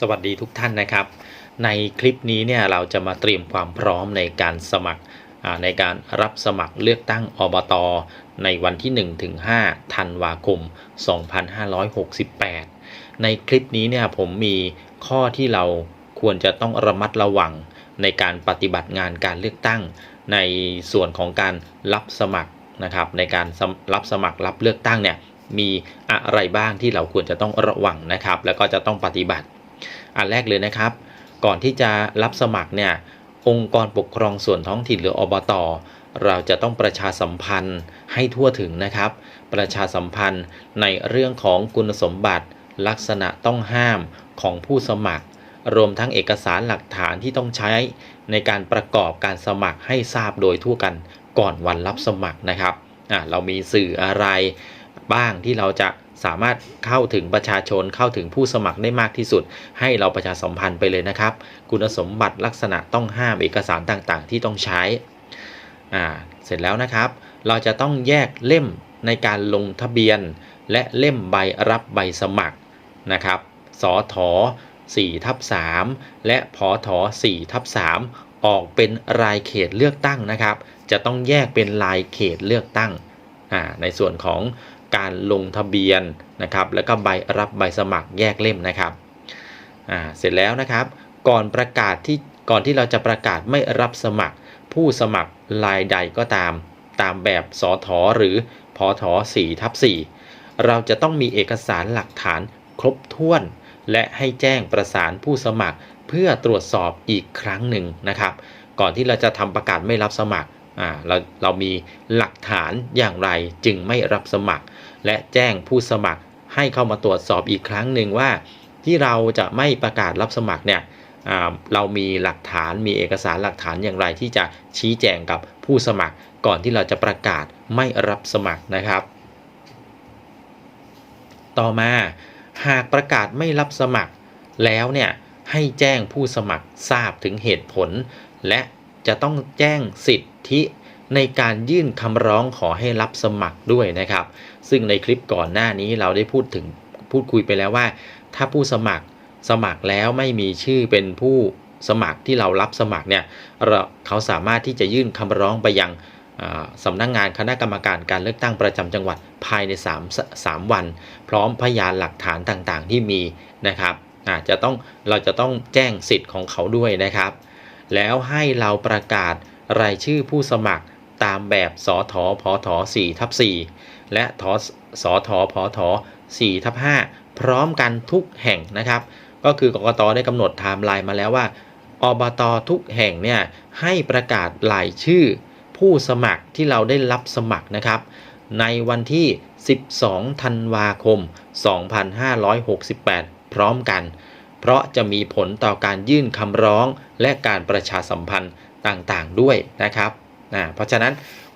สวัสดีทุกท่านนะครับ ในคลิปนี้เนี่ยเราจะมาเตรียมความพร้อมในการสมัครในการรับสมัครเลือกตั้งอบตในวันที่1ถึงธันวาคม 2568 ในคลิปนี้เนี่ยผมมีข้อที่เราควรจะต้องระมัดระวังในการปฏิบัติงานการเลือกตั้ง ในส่วนของการรับสมัครนะครับ ในการรับสมัครรับเลือกตั้งเนี่ยมีอะไรบ้างที่เราควรจะต้องระวังนะครับ แล้วก็จะต้องปฏิบัติ อันแรกเลยนะครับ ก่อนที่จะรับสมัครเนี่ยองค์กรปกครองส่วนท้องถิ่นหรืออบตเราจะต้องประชาสัมพันธ์ให้ทั่วถึงนะครับ ประชาสัมพันธ์ในเรื่องของคุณสมบัติ ลักษณะต้องห้ามของผู้สมัคร รวมทั้งเอกสารหลักฐานที่ต้องใช้ในการประกอบการสมัครให้ทราบโดยทั่วกันก่อนวันรับสมัครนะครับอะเรามีสื่ออะไรบ้างที่เราจะ สามารถเข้าถึงประชาชนเข้าถึงผู้สมัครได้มากที่สุด ให้เราประชาสัมพันธ์ไปเลยนะครับ คุณสมบัติลักษณะต้องห้ามเอกสารต่างๆ ที่ต้องใช้อ่าเสร็จแล้วนะครับ เราจะต้องแยกเล่มในการลงทะเบียน และเล่มใบรับใบสมัครนะครับสอถอ4ทับ3และพอถอ4ทับ3ออกเป็นรายเขตเลือกตั้งนะครับ จะต้องแยกเป็นรายเขตเลือกตั้งในส่วนของ การลงทะเบียนนะครับแล้วก็ใบรับใบสมัครแยกเล่มนะครับอ่าเสร็จแล้วนะครับก่อนประกาศที่ก่อนที่เราจะประกาศไม่รับสมัคร ผู้สมัครรายใดก็ตาม ตามแบบสอถอหรือพอถอ4ทับ4เราจะต้องมีเอกสารหลักฐานครบถ้วน และให้แจ้งประสานผู้สมัครเพื่อตรวจสอบอีกครั้งหนึ่งนะครับ ก่อนที่เราจะทำประกาศไม่รับสมัคร อ่าเราเรามีหลักฐานอย่างไรจึงไม่รับสมัคร และแจ้งผู้สมัครให้เข้ามาตรวจสอบอีกครั้งหนึ่งว่า ที่เราจะไม่ประกาศรับสมัครเนี่ยอ่าเรามีหลักฐานมีเอกสารหลักฐานอย่างไรที่จะชี้แจงกับผู้สมัคร ก่อนที่เราจะประกาศไม่รับสมัครนะครับ ต่อมาหากประกาศไม่รับสมัครแล้วเนี่ยให้แจ้งผู้สมัครทราบถึงเหตุผล และ จะต้องแจ้งสิทธิในการยื่นคำร้องขอให้รับสมัครด้วยนะครับ ซึ่งในคลิปก่อนหน้านี้เราได้พูดถึงพูดคุยไปแล้วว่า ถ้าผู้สมัครสมัครแล้วไม่มีชื่อเป็นผู้สมัครที่เรารับสมัครเนี่ยเราเขาสามารถที่จะยื่นคำร้องไปยังสำนักงงานคณะกรรมการการเลือกตั้งประจำจังหวัดภายใน 3 3 วัน พร้อมพยานหลักฐานต่างๆ ที่มีนะครับอาจจะต้องเราจะต้องแจ้งสิทธิ์ของเขาด้วยนะครับ แล้วให้เราประกาศรายชื่อผู้สมัครตามแบบสอถอพอถอ4ทับ4และทอสอถอพอถอ4ทับ5พร้อมกันทุกแห่งนะครับ ก็คือกกตได้กำหนดไทม์ไลน์มาแล้วว่าอบตทุกแห่งเนี่ยให้ประกาศรายชื่อ ผู้สมัครที่เราได้รับสมัครนะครับ ในวันที่ 12 ธันวาคม 2568 พร้อมกัน เพราะจะมีผลต่อการยื่นคำร้องและการประชาสัมพันธ์ต่างๆด้วยนะครับนะเพราะฉะนั้น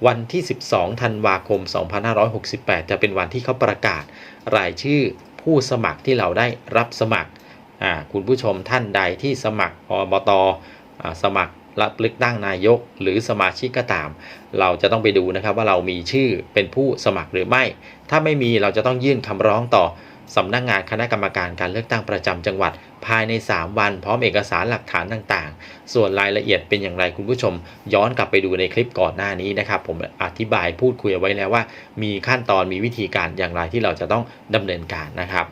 วันที่ 12 ธันวาคม 2568 จะเป็นวันที่เขาประกาศรายชื่อผู้สมัครที่เราได้รับสมัครอ่าคุณผู้ชมท่านใดที่สมัครอบตอ่าสมัครรับเลือกตั้งนายก หรือสมาชิกก็ตาม เราจะต้องไปดูนะครับว่าเรามีชื่อเป็นผู้สมัครหรือไม่ ถ้าไม่มีเราจะต้องยื่นคำร้องต่อ สำนักงงานคณะกรรมการการเลือกตั้งประจำจังหวัด ภายใน 3 วันพร้อมเอกสารหลักฐานต่างๆ ส่วนรายละเอียดเป็นอย่างไรคุณผู้ชม ย้อนกลับไปดูในคลิปก่อนหน้านี้นะครับ ผมอธิบายพูดคุยเอาไว้แล้วว่า มีขั้นตอนมีวิธีการอย่างไรที่เราจะต้องดำเนินการนะครับ